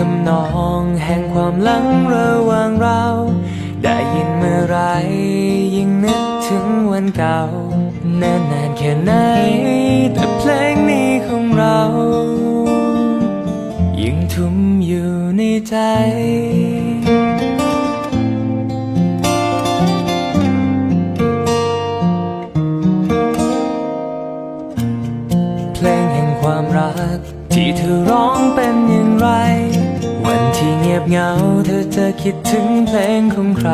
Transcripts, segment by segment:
ความหลังระหว่างเรา ได้ยินเมื่อไรยิ่งนึกถึงวันเก่านานนานแค่ไหน แต่เพลงนี้ของเรายังทุ่มอยู่ในใจเพลงแห่งความรัก ที่เธอร้องเป็น เงียบเหงาเธอจะคิดถึงเพลงของใคร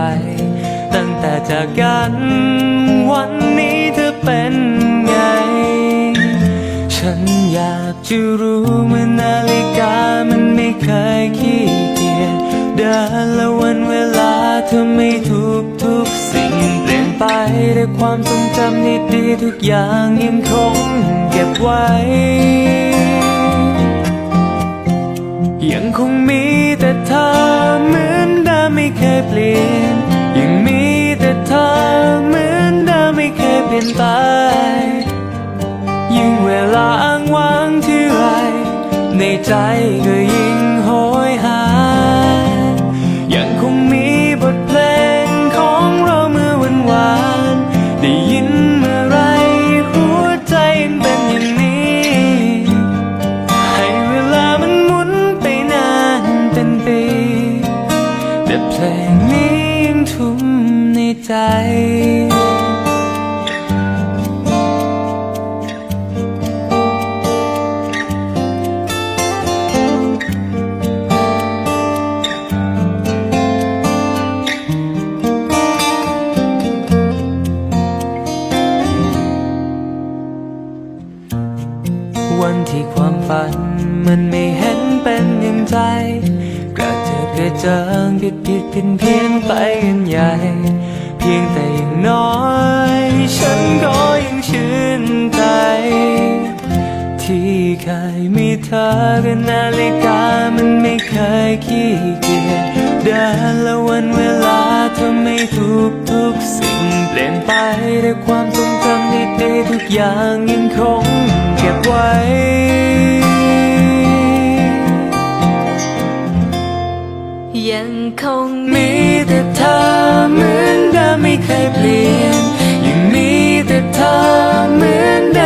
ตั้งแต่จากกันวันนี้เธอเป็นไง ฉันอยากจะรู้เมื่อนาฬิกามันไม่เคยขี้เกียจเดินและวันเวลาเธอไม่ทุกทุกสิ่งเปลี่ยนไปแต่ความทรงจำดีๆทุกอย่างยังคงเก็บไว้ยังคงมีแต่เธอ ในใจก็ยิ่งโหยหา ยังคงมีบทเพลงของเราเมื่อวันวาน ได้ยินเมื่อไรหัวใจยังเป็นอย่างนี้ ให้เวลามันหมุนไปนานเป็นปี แต่เพลงนี้ยังทุ่มในใจ ฝัน มันไม่เห็นเป็นอย่างใจ กระเจิดกระเจิงผิดผิดเพี้ยนเพี้ยนไปกันใหญ่ เพียงแต่อย่างน้อย ฉันก็ยังชื่นใจ ที่เคยมีเธอกับนาฬิกามันไม่เคยขี้เกียจเดินและวันเวลาเธอไม่ทุกทุกสิ่งเปลี่ยนไปแต่ความทรงจำดีๆทุกอย่างยังคงเก็บไว้ ยังคงมีแต่เธอเหมือนเดิมไม่เคยเปลี่ยนยังมีแต่เธอเหมือนเดิม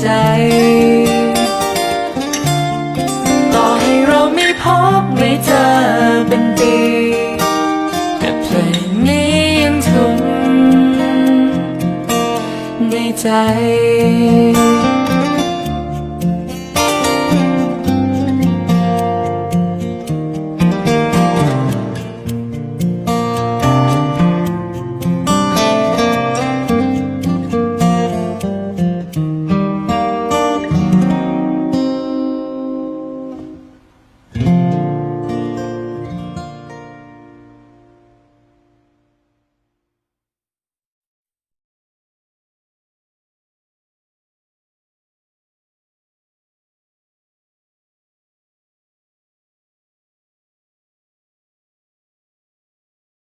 ใจ ต่อให้เราไม่พบไม่เจอเป็นปีแต่เพลงนี้ยังทุ่มในใจ